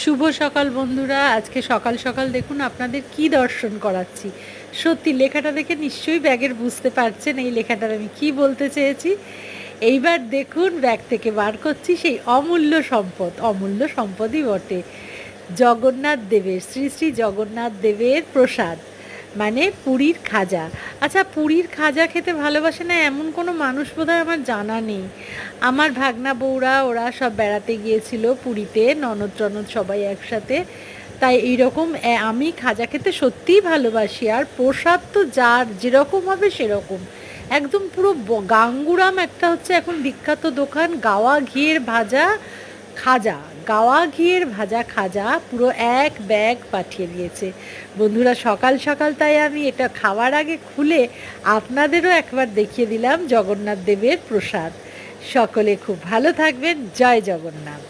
শুভ সকাল বন্ধুরা। আজকে সকাল সকাল দেখুন আপনাদের কি দর্শন করাচ্ছি। সত্যি, লেখাটা দেখে নিশ্চয়ই ব্যাগের বুঝতে পারছেন এই লেখাটার আমি কি বলতে চেয়েছি। এইবার দেখুন, ব্যাগ থেকে বার করছি সেই অমূল্য সম্পদ, অমূল্য সম্পদই বটে। জগন্নাথ দেবের, শ্রী শ্রী জগন্নাথ দেবের প্রসাদ। মানে পুরীর খাজা। আচ্ছা পুরীর খাজা খেতে ভালোবাসে না এমন কোনো মানুষ বোধহয় আমার জানা নেই। আমার ভাগনা বউরা, ওরা সব বেড়াতে গিয়েছিল পুরীতে, ননদ টনদ সবাই একসাথে। তাই এইরকম আমি খাজা খেতে সত্যিই ভালোবাসি, আর প্রসাদ তো যার যেরকম হবে সেরকম। একদম পুরো গাঙ্গুরাম একটা হচ্ছে এখন বিখ্যাত দোকান, গাওয়া ঘিয়ের ভাজা খাজা, গাওয়া ঘিয়ের ভাজা খাজা পুরো এক ব্যাগ পাঠিয়ে দিয়েছে। বন্ধুরা, সকাল সকাল তাই আমি এটা খাওয়ার আগে খুলে আপনাদেরও একবার দেখিয়ে দিলাম জগন্নাথ দেবের প্রসাদ। সকলে খুব ভালো থাকবেন। জয় জগন্নাথ।